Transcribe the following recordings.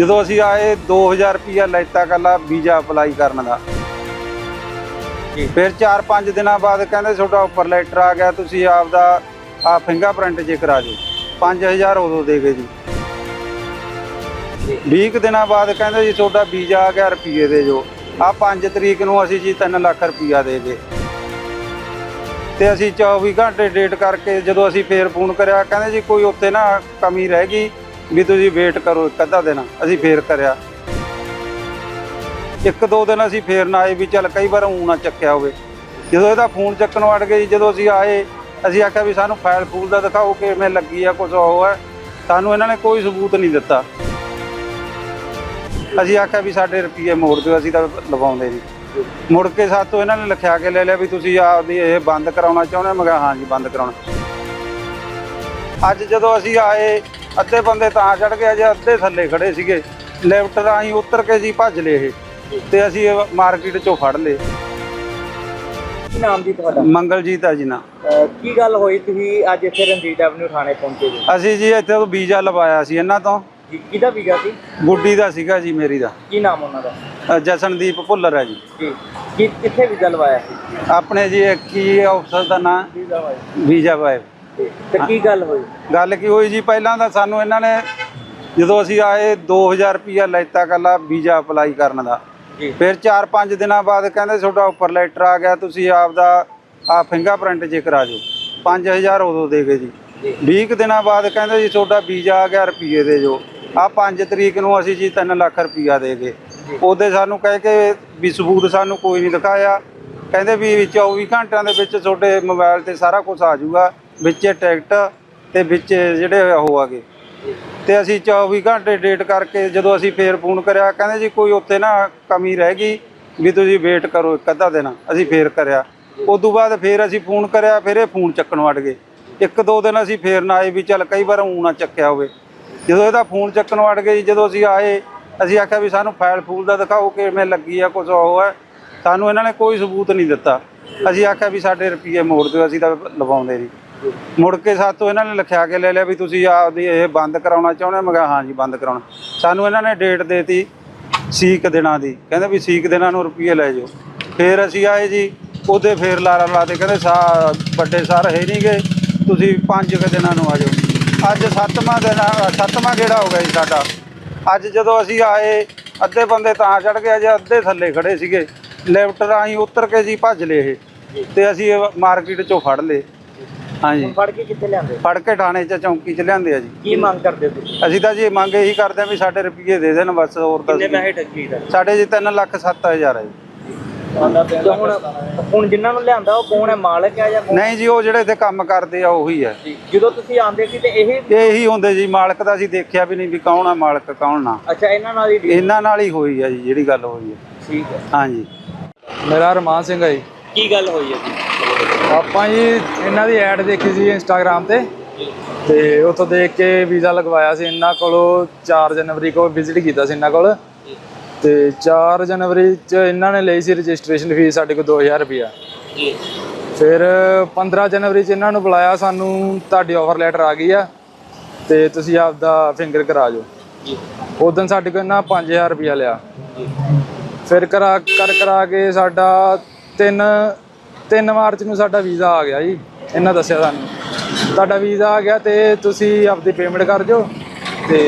ਜਦੋਂ ਅਸੀਂ ਆਏ 2000 ਰੁਪਿਆ ਲੈਤਾ ਕੱਲਾ ਵੀਜ਼ਾ ਅਪਲਾਈ ਕਰਨ ਦਾ। ਫਿਰ 4-5 ਦਿਨਾਂ ਬਾਅਦ ਕਹਿੰਦੇ ਤੁਹਾਡਾ ਉੱਪਰ ਲੈਟਰ ਆ ਗਿਆ ਤੁਸੀਂ ਆਪਦਾ ਆ ਫਿੰਗਰਪ੍ਰਿੰਟ ਜੇ ਕਰਾ ਦਿਓ। 5000 ਉਦੋਂ ਦੇ ਗਏ ਜੀ। 20 ਕੁ ਦਿਨਾਂ ਬਾਅਦ ਕਹਿੰਦੇ ਜੀ ਤੁਹਾਡਾ ਵੀਜ਼ਾ ਆ ਗਿਆ ਰੁਪਏ ਦੇ ਜੋ ਆ 5 ਤਰੀਕ ਨੂੰ ਅਸੀਂ ਜੀ 3 ਲੱਖ ਰੁਪਿਆ ਦੇ ਗਏ। ਤੇ ਅਸੀਂ 24 ਘੰਟੇ ਡੇਟ ਕਰਕੇ ਜਦੋਂ ਅਸੀਂ ਫੇਰ ਫੋਨ ਕਰਿਆ ਕਹਿੰਦੇ ਜੀ ਕੋਈ ਉੱਥੇ ਨਾ ਕਮੀ ਰਹਿ ਗਈ। ਵੀ ਤੁਸੀਂ ਵੇਟ ਕਰੋ ਇੱਕ ਅੱਧਾ ਦਿਨ ਅਸੀਂ ਫੇਰ ਕਰਿਆ। ਇੱਕ ਦੋ ਦਿਨ ਅਸੀਂ ਫੇਰ ਨਾ ਆਏ ਵੀ ਚੱਲ ਕਈ ਵਾਰ ਊਂ ਨਾ ਚੱਕਿਆ ਹੋਵੇ। ਜਦੋਂ ਇਹਦਾ ਫੋਨ ਚੱਕਣ ਵੜ ਗਏ ਜੀ, ਜਦੋਂ ਅਸੀਂ ਆਏ ਅਸੀਂ ਆਖਿਆ ਵੀ ਸਾਨੂੰ ਫਾਈਲ ਫੂਲ ਦਾ ਦਿਖਾਓ ਕਿਵੇਂ ਲੱਗੀ ਆ ਕੁਝ ਉਹ ਹੈ। ਸਾਨੂੰ ਇਹਨਾਂ ਨੇ ਕੋਈ ਸਬੂਤ ਨਹੀਂ ਦਿੱਤਾ। ਅਸੀਂ ਆਖਿਆ ਵੀ ਸਾਡੇ ਰੁਪਏ ਮੋੜ ਦਿਓ ਅਸੀਂ ਤਾਂ ਲਵਾਉਂਦੇ ਨਹੀਂ। ਮੁੜ ਕੇ ਸਾਤੋਂ ਇਹਨਾਂ ਨੇ ਲਿਖਿਆ ਕੇ ਲੈ ਲਿਆ ਵੀ ਤੁਸੀਂ ਆਪਦੀ ਇਹ ਬੰਦ ਕਰਾਉਣਾ ਚਾਹੁੰਦੇ ਹੋ? ਮੈਂ ਕਿਹਾ ਹਾਂ ਬੰਦ ਕਰਾਉਣਾ। ਅੱਜ ਜਦੋਂ ਅਸੀਂ ਆਏ ਅੱਧੇ ਬੰਦੇ ਤਾਂ ਚੜ ਗਏ ਜੇ ਅੱਧੇ ਥੱਲੇ ਖੜੇ ਸੀਗੇ। ਲਿਫਟ ਰਾਹੀਂ ਉਤਰ ਕੇ ਜੀ ਭੱਜ ਲਏ ਇਹ ਤੇ ਅਸੀਂ ਮਾਰਕੀਟ ਚੋਂ ਫੜ ਲਏ। ਕੀ ਨਾਮ ਜੀ ਤੁਹਾਡਾ? ਮੰਗਲਜੀਤ ਆ ਜੀ ਨਾ। ਕੀ ਗੱਲ ਹੋਈ ਤੁਸੀਂ ਅੱਜ ਇੱਥੇ ਰਣਜੀਤ ਐਵਨਿਊ ਥਾਣੇ ਪਹੁੰਚੇ ਜੀ? ਅਸੀਂ ਜੀ ਇੱਥੇ ਤੋਂ ਵੀਜ਼ਾ ਲਵਾਇਆ ਸੀ ਇਹਨਾਂ ਤੋਂ। ਕਿਹਦਾ ਵੀਜ਼ਾ ਸੀ? ਗੁੱਡੀ ਦਾ ਸੀਗਾ ਜੀ ਮੇਰੀ ਦਾ। ਕੀ ਨਾਮ ਉਹਨਾਂ ਦਾ? ਜਸਨਦੀਪ ਭੁੱਲਰ ਹੈ ਜੀ। ਜੀ ਕੀ ਕਿੱਥੇ ਵੀਜ਼ਾ ਲਵਾਇਆ ਸੀ? ਆਪਣੇ ਜੀ ਇਹ ਕੀ ਅਫਸਰ ਦਾ ਨਾਂ? ਵੀਜ਼ਾ ਤੇ ਕੀ ਗੱਲ ਹੋਈ? ਗੱਲ ਕੀ ਹੋਈ ਜੀ? ਪਹਿਲਾਂ ਤਾਂ ਸਾਨੂੰ ਇਹਨਾਂ ਨੇ ਜਦੋਂ ਅਸੀਂ ਆਏ 2000 ਰੁਪਿਆ ਲੈਤਾ ਕੱਲਾ ਵੀਜ਼ਾ ਅਪਲਾਈ ਕਰਨ ਦਾ। ਜੀ। ਫਿਰ 4-5 ਦਿਨਾਂ ਬਾਅਦ ਕਹਿੰਦੇ ਤੁਹਾਡਾ ਉੱਪਰ ਲੈਟਰ ਆ ਗਿਆ ਤੁਸੀਂ ਆਪਦਾ ਆ ਫਿੰਗਰਪ੍ਰਿੰਟ ਜੇ ਕਰਾ ਦਿਓ। 5000 ਉਦੋਂ ਦੇ ਗਏ ਜੀ। ਜੀ। 20 ਕੁ ਦਿਨਾਂ ਬਾਅਦ ਕਹਿੰਦੇ ਜੀ ਤੁਹਾਡਾ ਵੀਜ਼ਾ ਆ ਗਿਆ ਰੁਪਏ ਦੇ ਜੋ ਆ 5 ਤਰੀਕ ਨੂੰ ਅਸੀਂ ਜੀ 3 ਲੱਖ ਰੁਪਿਆ ਦੇ ਗਏ। ਉਹਦੇ ਸਾਨੂੰ ਕਹਿ ਕੇ ਵੀ ਸਬੂਤ ਸਾਨੂੰ ਕੋਈ ਨਹੀਂ ਦਿਖਾਇਆ। ਕਹਿੰਦੇ ਵੀ 24 ਘੰਟਿਆਂ ਦੇ ਵਿੱਚ ਤੁਹਾਡੇ ਮੋਬਾਈਲ ਤੇ ਸਾਰਾ ਕੁਝ ਆ ਜਾਊਗਾ। ਵਿੱਚ ਟਿਕਟ ਤੇ ਵਿੱਚ ਜਿਹੜੇ ਉਹ ਆਗੇ ਤੇ ਅਸੀਂ 24 ਘੰਟੇ ਡੇਟ ਕਰਕੇ ਜਦੋਂ ਅਸੀਂ ਫੇਰ ਫੋਨ ਕਰਿਆ ਕਹਿੰਦੇ ਜੀ ਕੋਈ ਉੱਥੇ ਨਾ ਕਮੀ ਰਹਿ ਗਈ ਵੀ ਤੁਸੀਂ ਵੇਟ ਕਰੋ ਇੱਕ ਅੱਧਾ ਦਿਨ ਅਸੀਂ ਫੇਰ ਕਰਿਆ। ਉਸ ਤੋਂ ਬਾਅਦ ਫੇਰ ਅਸੀਂ ਫੋਨ ਕਰਿਆ ਫਿਰ ਇਹ ਫੋਨ ਚੱਕਣ ਵੜ ਗਏ। ਇੱਕ ਦੋ ਦਿਨ ਅਸੀਂ ਫੇਰ ਨਾ ਆਏ ਵੀ ਚੱਲ ਕਈ ਵਾਰ ਊਂ ਨਾ ਚੱਕਿਆ ਹੋਵੇ। ਜਦੋਂ ਇਹਦਾ ਫੋਨ ਚੱਕਣ ਵੜ ਗਏ ਜੀ, ਜਦੋਂ ਅਸੀਂ ਆਏ ਅਸੀਂ ਆਖਿਆ ਵੀ ਸਾਨੂੰ ਫਾਈਲ ਫੂਲ ਦਾ ਦਿਖਾਓ ਕਿਵੇਂ ਲੱਗੀ ਆ ਕੁਝ ਉਹ ਹੈ। ਸਾਨੂੰ ਇਹਨਾਂ ਨੇ ਕੋਈ ਸਬੂਤ ਨਹੀਂ ਦਿੱਤਾ। ਅਸੀਂ ਆਖਿਆ ਵੀ ਸਾਡੇ ਰੁਪਏ ਮੋੜ ਦਿਓ ਅਸੀਂ ਤਾਂ ਲਵਾਉਂਦੇ ਨਹੀਂ। ਮੁੜ ਕੇ ਸਾਤੋਂ ਇਹਨਾਂ ਨੇ ਲਿਖਿਆ ਕੇ ਲੈ ਲਿਆ ਵੀ ਤੁਸੀਂ ਆਪਦੀ ਇਹ ਬੰਦ ਕਰਾਉਣਾ ਚਾਹੁੰਦੇ ਹੋ? ਮੈਂ ਕਿਹਾ, ਹਾਂ ਜੀ, ਬੰਦ ਕਰਾਉਣਾ। ਸਾਨੂੰ ਇਹਨਾਂ ਨੇ ਡੇਟ ਦੇਤੀ ਸੀਕ ਦਿਨਾਂ ਦੀ। ਕਹਿੰਦੇ ਵੀ ਸੀਕ ਦਿਨਾਂ ਨੂੰ ਰੁਪਏ ਲੈ ਜਾਓ। ਫਿਰ ਅਸੀਂ ਆਏ ਜੀ, ਉਹਦੇ ਫੇਰ ਲਾਰਾ ਲਾਤੇ ਕਹਿੰਦੇ ਸਾ, ਵੱਡੇ ਸਰ ਹੈ ਨਹੀਂ ਗਏ। ਤੁਸੀਂ ਪੰਜ ਕੁ ਦਿਨਾਂ ਨੂੰ ਆ ਜਾਓ। ਅੱਜ ਸੱਤਵਾਂ ਦਿਨ ਸੱਤਵਾਂ ਗੇੜਾ ਹੋ ਗਿਆ ਜੀ ਸਾਡਾ। ਅੱਜ ਜਦੋਂ ਅਸੀਂ ਆਏ, ਅੱਧੇ ਬੰਦੇ ਤਾਂ ਚੜ ਗਏ ਜੇ ਅੱਧੇ ਥੱਲੇ ਖੜੇ ਸੀਗੇ। ਲਿਫਟ ਰਾਹੀਂ ਉਤਰ ਕੇ ਜੀ ਭੱਜ ਲਏ ਇਹ। ਤੇ ਅਸੀਂ ਮਾਰਕੀਟ ਚੋਂ ਫੜ ਲਏ। ਹਾਂਜੀ। ਫੜ ਕੇ ਕਿੱਥੇ ਲਿਆਂਦੇ? ਫੜ ਕੇ ਥਾਣੇ 'ਚ ਚੌਂਕੀ 'ਚ ਲਿਆਂਦੇ ਆ ਜੀ। ਕੀ ਮੰਗ ਕਰਦੇ ਹੋ ਤੁਸੀਂ? ਅਸੀਂ ਤਾਂ ਜੀ ਮੰਗ ਇਹੀ ਕਰਦੇ ਆ ਵੀ ਸਾਡੇ ਰੁਪਏ ਦੇ ਦੇਣ ਬਸ ਹੋਰ ਤਾਂ ਕਿੰਨੇ ਪੈਸੇ ਠੱਗੀ ਦਾ ਸਾਡੇ ਜੀ 3 ਲੱਖ 7000 ਹੈ ਜੀ। ਤੇ ਹੁਣ ਹੁਣ ਜਿਨ੍ਹਾਂ ਨੂੰ ਲਿਆਂਦਾ ਉਹ ਕੌਣ ਹੈ? ਮਾਲਕ ਹੈ ਜਾਂ ਕੌਣ? ਨਹੀਂ ਜੀ ਉਹ ਜਿਹੜੇ ਇੱਥੇ ਕੰਮ ਕਰਦੇ ਆ ਉਹੀ ਹੈ। ਜਦੋਂ ਤੁਸੀਂ ਆਂਦੇ ਸੀ ਤੇ ਇਹ ਇਹੀ ਹੁੰਦੇ ਜੀ ਮਾਲਕ ਦਾ ਅਸੀਂ ਦੇਖਿਆ ਵੀ ਨਹੀਂ ਵੀ ਕੌਣ ਆ ਮਾਲਕ ਕੌਣ ਨਾ ਅੱਛਾ ਇਹਨਾਂ ਨਾਲ ਹੀ ਇਹਨਾਂ ਨਾਲ ਹੀ ਹੋਈ ਹੈ ਜੀ ਜਿਹੜੀ ਗੱਲ ਹੋਈ ਹੈ ਠੀਕ ਹੈ। ਹਾਂਜੀ। ਮੇਰਾ ਰਮਾਨ ਸਿੰਘ ਹੈ ਜੀ। ਕੀ ਗੱਲ ਹੋਈ ਹੈ ਜੀ? ਆਪਾਂ ਜੀ ਇਹਨਾਂ ਦੀ ਐਡ ਦੇਖੀ ਸੀ ਇੰਸਟਾਗ੍ਰam ਤੇ। ਤੇ ਉੱਥੋਂ ਦੇਖ ਕੇ ਵੀਜ਼ਾ ਲਗਵਾਇਆ ਸੀ ਇਹਨਾਂ ਕੋਲੋਂ 4 ਜਨਵਰੀ ਕੋ ਵਿਜ਼ਿਟ ਕੀਤਾ ਸੀ ਇਹਨਾਂ ਕੋਲ। ਤੇ 4 ਜਨਵਰੀ ਚ ਇਹਨਾਂ ਨੇ ਲਈ ਸੀ ਰਜਿਸਟ੍ਰੇਸ਼ਨ ਫੀਸ ਸਾਡੇ ਕੋਲ 2000 ਰੁਪਇਆ। ਜੀ। ਫਿਰ 15 ਜਨਵਰੀ ਚ ਇਹਨਾਂ ਨੂੰ ਬੁਲਾਇਆ ਸਾਨੂੰ ਤੁਹਾਡੀ ਆਫਰ ਲੈਟਰ ਆ ਗਈ ਆ। ਤੇ ਤੁਸੀਂ ਆਪਦਾ ਫਿੰਗਰ ਕਰਾ ਜਾਓ ਜੀ। ਉਦੋਂ ਸਾਡੇ ਕੋਲ ਇਹਨਾਂ 5000 ਰੁਪਇਆ ਲਿਆ। ਜੀ। ਫਿਰ ਕਰਾ ਕਰ ਕਰਾ ਕੇ ਸਾਡਾ 3 3 ਮਾਰਚ ਨੂੰ ਸਾਡਾ ਵੀਜ਼ਾ ਆ ਗਿਆ ਜੀ ਇਹਨਾਂ ਦੱਸਿਆ ਸਾਨੂੰ। ਤੁਹਾਡਾ ਵੀਜ਼ਾ ਆ ਗਿਆ ਤੇ ਤੁਸੀਂ ਆਪਦੀ ਪੇਮੈਂਟ ਕਰ ਦਿਓ ਤੇ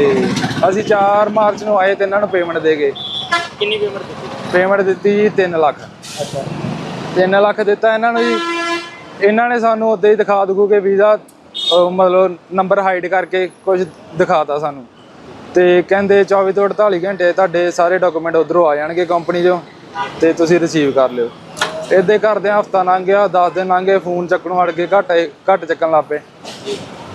ਅਸੀਂ 4 ਮਾਰਚ ਨੂੰ ਆਏ ਤੇ ਇਹਨਾਂ ਨੂੰ ਪੇਮੈਂਟ ਦੇ ਗਏ। ਕਿੰਨੀ ਪੇਮੈਂਟ ਦਿੱਤੀ? ਪੇਮੈਂਟ ਦਿੱਤੀ ਜੀ 3 ਲੱਖ। ਅੱਛਾ। 3 ਲੱਖ ਦਿੱਤਾ ਇਹਨਾਂ ਨੂੰ ਜੀ। ਇਹਨਾਂ ਨੇ ਸਾਨੂੰ ਉਦਾਂ ਹੀ ਦਿਖਾ ਦੂਗੂ ਕਿ ਵੀਜ਼ਾ ਮਤਲਬ ਨੰਬਰ ਹਾਈਡ ਕਰਕੇ ਕੁਝ ਦਿਖਾਤਾ ਸਾਨੂੰ। ਤੇ ਕਹਿੰਦੇ 24 ਤੋਂ 48 ਘੰਟੇ ਤੁਹਾਡੇ ਸਾਰੇ ਡਾਕੂਮੈਂਟ ਉਧਰੋਂ ਆ ਜਾਣਗੇ ਕੰਪਨੀ 'ਚੋਂ ਤੇ ਤੁਸੀਂ ਰਿਸੀਵ ਕਰ ਲਿਓ। ਇੱਦੇ ਕਰਦਿਆਂ ਹਫਤਾ ਲੰਘ ਗਿਆ 10 ਦਿਨ ਲੰਘ ਗਏ, ਫੋਨ ਚੱਕਣੋਂ ਹਟ ਕੇ ਘੱਟ ਘੱਟ ਚੱਕਣ ਲੱਗ ਪਏ।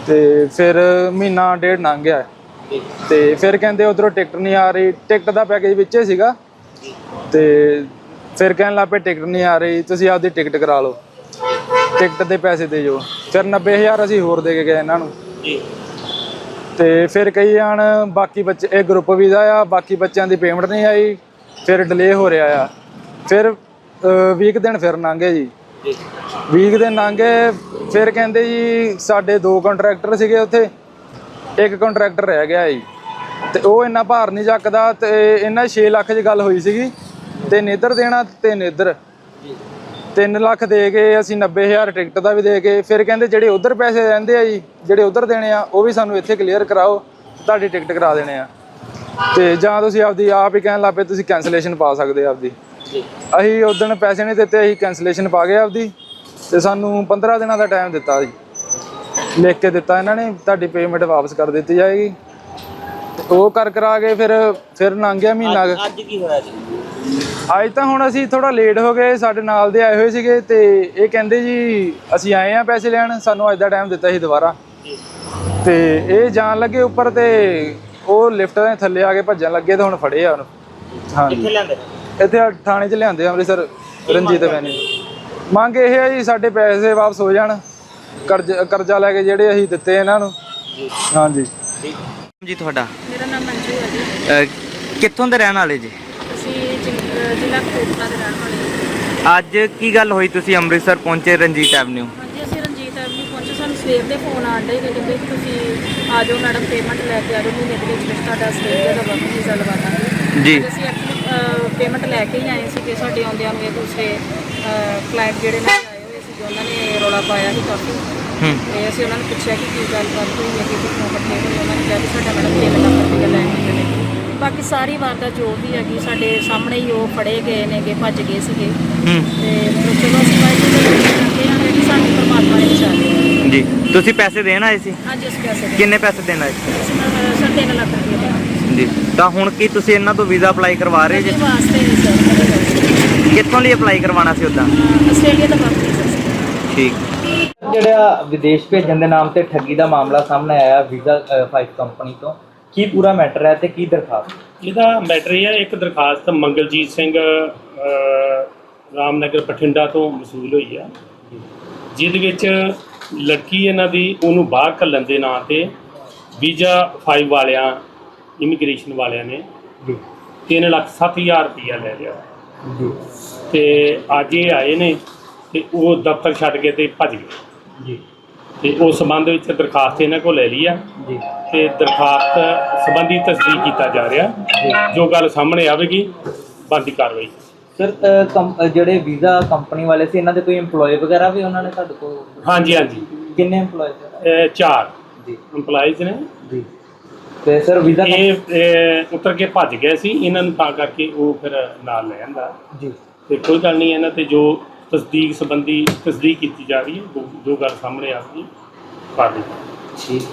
ਤੇ ਫਿਰ ਮਹੀਨਾ ਡੇਢ ਲੰਘ ਗਿਆ। ਜੀ ਤੇ ਫਿਰ ਕਹਿੰਦੇ ਉਧਰੋਂ ਟਿਕਟ ਨਹੀਂ ਆ ਰਹੀ, ਟਿਕਟ ਦਾ ਪੈਕੇਜ ਵਿੱਚੇ ਸੀਗਾ। ਤੇ ਫਿਰ ਕਹਿਣ ਲੱਗ ਪਏ ਟਿਕਟ ਨਹੀਂ ਆ ਰਹੀ, ਤੁਸੀਂ ਆਪਦੀ ਟਿਕਟ ਕਰਾ ਲਓ। ਟਿਕਟ ਦੇ ਪੈਸੇ ਦੇ ਜੋ ਫਿਰ 90000 ਅਸੀਂ ਹੋਰ ਦੇ ਕੇ ਗਏ ਇਹਨਾਂ ਨੂੰ। ਜੀ ਤੇ ਫਿਰ ਕਈ ਜਾਣ ਬਾਕੀ ਬੱਚੇ, ਇਹ ਗਰੁੱਪ ਵੀਜ਼ਾ ਆ, ਬਾਕੀ ਬੱਚਿਆਂ ਦੀ ਪੇਮੈਂਟ ਨਹੀਂ ਆਈ, ਫਿਰ ਡਿਲੇ ਹੋ ਰਿਹਾ ਆ। ਫਿਰ 20 ਦਿਨ ਫਿਰ ਲੰਘੇ ਜੀ। ਜੀ 20 ਦਿਨ ਲੰਘੇ, ਫਿਰ ਕਹਿੰਦੇ ਜੀ ਸਾਡੇ ਦੋ ਕੰਟਰੈਕਟਰ ਸੀਗੇ ਉੱਥੇ, ਇੱਕ ਕੰਟਰੈਕਟਰ ਰਹਿ ਗਿਆ ਜੀ। ਤੇ ਉਹ ਇੰਨਾ ਭਾਰ ਨਹੀਂ ਚੱਕਦਾ ਤੇ ਇਹਨਾਂ 6 ਲੱਖ 'ਚ ਗੱਲ ਹੋਈ ਸੀਗੀ ਤੇ ਨੇਦਰ ਦੇਣਾ ਤੇ ਨੇਦਰ 3 ਲੱਖ ਦੇ ਕੇ ਅਸੀਂ 90000 ਟਿਕਟ ਦਾ ਵੀ ਦੇ ਕੇ, ਫਿਰ ਕਹਿੰਦੇ ਜਿਹੜੇ ਉਧਰ ਪੈਸੇ ਰਹਿੰਦੇ ਆ ਜੀ, ਜਿਹੜੇ ਉਧਰ ਦੇਣੇ ਆ, ਉਹ ਵੀ ਸਾਨੂੰ ਇੱਥੇ ਕਲੀਅਰ ਕਰਾਓ, ਤੁਹਾਡੀ ਟਿਕਟ ਕਰਾ ਦੇਣੇ ਆ। ਤੇ ਜਾਂ ਤੁਸੀਂ ਆਪਦੀ ਆਪ ਹੀ ਕਹਿਣ ਲੱਗ ਪਏ, ਤੁਸੀਂ ਕੈਂਸਲੇਸ਼ਨ ਪਾ ਸਕਦੇ ਆਪਦੀ। ਜੀ। ਅਸੀਂ ਉਦੋਂ ਪੈਸੇ ਨਹੀਂ ਦਿੱਤੇ ਅਸੀਂ ਕੈਂਸਲੇਸ਼ਨ ਪਾ ਗਏ ਆਪਦੀ ਤੇ ਸਾਨੂੰ 15 ਦਿਨਾਂ ਦਾ ਟਾਈਮ ਦਿੱਤਾ ਜੀ। ਲਿਖ ਕੇ ਦਿੱਤਾ ਇਹਨਾਂ ਨੇ ਤੁਹਾਡੀ ਪੇਮੈਂਟ ਵਾਪਸ ਕਰ ਦਿੱਤੀ ਜਾਏਗੀ। ਉਹ ਕਰ ਕਰਾ ਕੇ ਫਿਰ ਫਿਰ ਲੰਘ ਗਿਆ ਮਹੀਨਾ। ਅੱਜ ਕੀ ਹੋਇਆ ਜੀ? ਅੱਜ ਤਾਂ ਹੁਣ ਅਸੀਂ ਥੋੜਾ ਲੇਟ ਹੋ ਗਏ ਸਾਡੇ ਨਾਲ ਦੇ ਆਏ ਹੋਏ ਸੀਗੇ ਤੇ ਇਹ ਕਹਿੰਦੇ ਜੀ ਅਸੀਂ ਆਏ ਆ ਪੈਸੇ ਲੈਣ ਸਾਨੂੰ ਅੱਜ ਦਾ ਟਾਈਮ ਦਿੱਤਾ ਸੀ ਦੁਬਾਰਾ। ਤੇ ਇਹ ਜਾਣ ਲੱਗੇ ਉੱਪਰ ਤੇ ਉਹ ਲਿਫਟ ਦੇ ਥੱਲੇ ਆ ਕੇ ਭੱਜਣ ਲੱਗੇ ਤੇ ਹੁਣ ਫੜੇ ਆ ਉਹਨੂੰ। ਹਾਂਜੀ। ਕਿੱਥੇ ਲਿਆਂਦੇ ਇੱਥੇ ਥਾਣੇ 'ਚ ਲਿਆਂਦੇ ਆ ਅੰਮ੍ਰਿਤਸਰ ਰਣਜੀਤ ਵੈਨੀ। ਮੰਗ ਇਹ ਹੈ ਜੀ ਸਾਡੇ ਪੈਸੇ ਵਾਪਸ ਹੋ ਜਾਣ ਕਰਜ਼ ਕਰਜ਼ਾ ਲੈ ਕੇ ਜਿਹੜੇ ਅਸੀਂ ਦਿੱਤੇ ਇਹਨਾਂ ਨੂੰ। ਜੀ ਹਾਂਜੀ। ਜੀ ਤੁਹਾਡਾ? ਮੇਰਾ ਨਾਮ ਮੰਜੂ ਹੈ ਜੀ। ਕਿੱਥੋਂ ਦੇ ਰਹਿਣ ਵਾਲੇ ਜੀ? ਅਸੀਂ ਜ਼ਿਲ੍ਹਾ ਕਪੂਰਥਲਾ ਦੇ ਰਹਿਣ ਵਾਲੇ ਹਾਂ। ਅੱਜ ਕੀ ਗੱਲ ਹੋਈ ਤੁਸੀਂ ਅੰਮ੍ਰਿਤਸਰ ਪਹੁੰਚੇ ਰਣਜੀਤ ਐਵਨਿਊ? ਹਾਂਜੀ ਅਸੀਂ ਰਣਜੀਤ ਐਵਨਿਊ ਪਹੁੰਚੇ। ਸਾਨੂੰ ਸਵੇਰ ਦੇ ਫੋਨ ਆਣ ਡੇ ਕਹਿੰਦੇ ਕਿ ਤੁਸੀਂ ਆ ਜਾਓ ਮੈਡਮ ਪੇਮੈਂਟ ਲੈ ਕੇ ਆ ਜਾਓ ਮਹੀਨੇ ਦੇ ਵਿੱਚ ਤੁਹਾਡਾ ਆਸਟ੍ਰੇਲੀਆ ਦਾ ਵਰਕ ਵੀਜ਼ਾ ਲਵਾ ਦਾਂਗੇ। ਜੀ। ਅਸੀਂ ਐਕਚੁਅਲੀ ਪੇਮੈਂਟ ਲੈ ਕੇ ਹੀ ਆਏ ਸੀ ਕਿ ਸਾਡੇ ਆਉਂਦਿਆਂ ਨੂੰ ਇਹ ਦੂਸਰੇ ਕਲਾਇੰਟ ਜਿਹੜੇ ਨਾਲ ਆਏ ਹੋਏ ਸੀ ਉਹਨਾਂ ਨੇ ਰੌਲਾ ਪਾਇਆ ਸੀ ਕਾਫੀ। ਹੂੰ। ਤੇ ਅਸੀਂ ਉਹਨਾਂ ਨੂੰ ਪੁੱਛਿਆ ਕਿ ਕੀ ਗੱਲਬਾਤ ਹੋਈ ਹੈ ਕਿ ਕਿੱਥੋਂ ਇਕੱਠੇ ਹੋਏ ਉਹਨਾਂ ਨੇ ਕਿਹਾ ਕਿ ਸਾਡਾ ਮੈਡਮ 3 ਲੱਖ ਰੁਪਏ ਲੈ ਕੇ ਬਾਕੀ ਸਾਰੀ ਵਾਰਦਾਤ ਜੋ ਵੀ ਹੈਗੀ ਸਾਡੇ ਸਾਹਮਣੇ ਹੀ ਉਹ ਫੜੇ ਗਏ ਨੇਗੇ ਭੱਜ ਗਏ ਸੀਗੇ। ਹੂੰ। ਤੇ ਚਲੋ ਅਸੀਂ ਵਾਹਿਗੁਰੂ ਦੇ ਦਰਸ਼ਨ ਕਰਦੇ ਹਾਂ ਕਿ ਸਾਨੂੰ ਪਰਮਾਤਮਾ ਨੇ ਬਚਾ ਲਿਆ ਜੀ। ਤੁਸੀਂ ਪੈਸੇ ਦੇਣ ਆਏ ਸੀ? ਅੱਜ ਅਸੀਂ ਪੈਸੇ ਦੇ ਕਿੰਨੇ ਪੈਸੇ ਦੇਣ ਆਏ ਸੀ? ਸਰ 3 ਲੱਖ ਰੁਪਏ ਦੇ ਜੀ ਤਾਂ ਹੁਣ ਕੀ ਤੁਸੀਂ ਇਹਨਾਂ ਤੋਂ ਵੀਜ਼ਾ ਅਪਲਾਈ ਕਰਵਾ ਰਹੇ ਜੀ? ਇਹਦੇ ਵਾਸਤੇ ਨਹੀਂ ਸਰ ਕਿੱਥੋਂ ਲਈ ਅਪਲਾਈ ਕਰਵਾਉਣਾ ਸੀ ਉਦਾਂ? ਆਸਟ੍ਰੇਲੀਆ ਦਾ ਵਰਕ ਵੀਜ਼ਾ ਸੀ। ਠੀਕ। ਜਿਹੜਾ ਵਿਦੇਸ਼ ਭੇਜਣ ਦੇ ਨਾਮ ਤੇ ਠੱਗੀ ਦਾ ਮਾਮਲਾ ਸਾਹਮਣੇ ਆਇਆ ਵੀਜ਼ਾ 5 ਕੰਪਨੀ ਤੋਂ ਕੀ ਪੂਰਾ ਮੈਟਰ ਹੈ ਤੇ ਕੀ ਦਰਖਾਸਤ? ਇਹਦਾ ਮੈਟਰ ਇਹ ਹੈ ਇੱਕ ਦਰਖਾਸਤ ਮੰਗਲਜੀਤ ਸਿੰਘ ਰਾਮਨਗਰ ਬਠਿੰਡਾ ਤੋਂ ਮਸੂਲ ਹੋਈ ਆ। ਜਿਹਦੇ ਵਿੱਚ ਲੜਕੀ ਇਹਨਾਂ ਦੀ ਉਹਨੂੰ ਬਾਹਰ ਘੱਲਣ ਦੇ ਨਾਂ ਤੇ ਵੀਜ਼ਾ 5 ਵਾਲਿਆਂ ਇਮੀਗ੍ਰੇਸ਼ਨ ਵਾਲਿਆਂ ਨੇ ਜੀ। 3 ਲੱਖ ਸੱਠ ਹਜ਼ਾਰ ਰੁਪਈਆ ਲੈ ਲਿਆ। ਜੀ। ਤੇ ਅੱਜ ਇਹ ਆਏ ਨੇ ਤੇ ਉਹ ਦਫ਼ਤਰ ਛੱਡ ਕੇ ਤੇ ਭੱਜ ਗਏ। ਜੀ। ਤੇ ਉਸ ਸੰਬੰਧ ਵਿੱਚ ਦਰਖਾਸਤ ਇਹਨਾਂ ਕੋਲ ਲੈ ਲਈ ਆ। ਜੀ। ਤੇ ਦਰਖਾਸਤ ਸੰਬੰਧੀ ਤਸਦੀਕ ਕੀਤਾ ਜਾ ਰਿਹਾ। ਜੋ। ਗੱਲ ਸਾਹਮਣੇ ਆਵੇਗੀ ਬਣਦੀ ਕਾਰਵਾਈ। ਸਰ ਅ, ਜਿਹੜੇ ਵੀਜ਼ਾ ਕੰਪਨੀ ਵਾਲੇ ਸੀ ਇਹਨਾਂ ਦੇ ਕੋਈ EMPLOYE ਵਗੈਰਾ ਵੀ ਉਹਨਾਂ ਨੇ ਤੁਹਾਡੇ ਕੋਲ? ਹਾਂਜੀ ਹਾਂਜੀ। ਕਿੰਨੇ EMPLOYE ਸਰ ਚਾਰ। ਜੀ। EMPLOYEES ਨੇ। ਤੇ ਸਰ ਵੀਜ਼ਾ ਇਹ ਇਹ ਉਤਰ ਕੇ ਭੱਜ ਗਏ ਸੀ ਇਹਨਾਂ ਨੂੰ ਤਾਂ ਕਰਕੇ ਉਹ ਫਿਰ ਨਾਲ ਲੈ ਆਂਦਾ। ਜੀ। ਤੇ ਕੋਈ ਗੱਲ ਨਹੀਂ ਇਹਨਾਂ ਤੇ ਜੋ ਤਸਦੀਕ ਸੰਬੰਧੀ ਤਸਦੀਕ ਕੀਤੀ ਜਾ ਰਹੀ ਹੈ ਜੋ- ਜੋ ਗੱਲ ਸਾਹਮਣੇ ਆਵੇਗੀ ਕਾਰਵਾਈ ਠੀਕ।